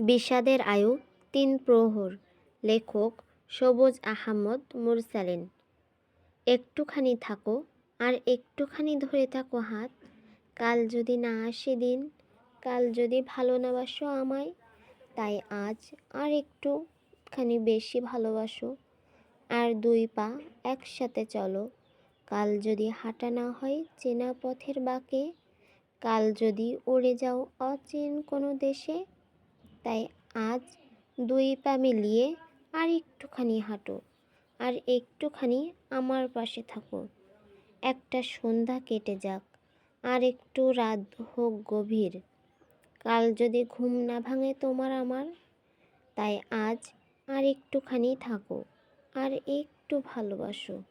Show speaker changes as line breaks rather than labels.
বিষাদের আয়ু তিন প্রহর, লেখক সবুজ আহমদ মুরসালিন। একটুখানি থাকো আর একটুখানি ধরে থাকো হাত, কাল যদি না আসে দিন, কাল যদি ভালো না বাসো আমায়, তাই আজ আর একটুখানি বেশি ভালোবাসো। আর দুই পা একসাথে চলো, কাল যদি হাঁটা না হয় চেনা পথের বাঁকে, কাল যদি উড়ে যাও অচেন কোনো দেশে তাই আজ দুই পা মিলিয়ে আর একটুখানি হাঁটো আর একটুখানি আমার পাশে থাকো। একটা সন্ধ্যা কেটে যাক আর একটু রাত হোক গভীর। কাল যদি ঘুম না ভাঙে তোমার আমার, তাই আজ আর একটুখানি থাকো আর একটু ভালোবাসো।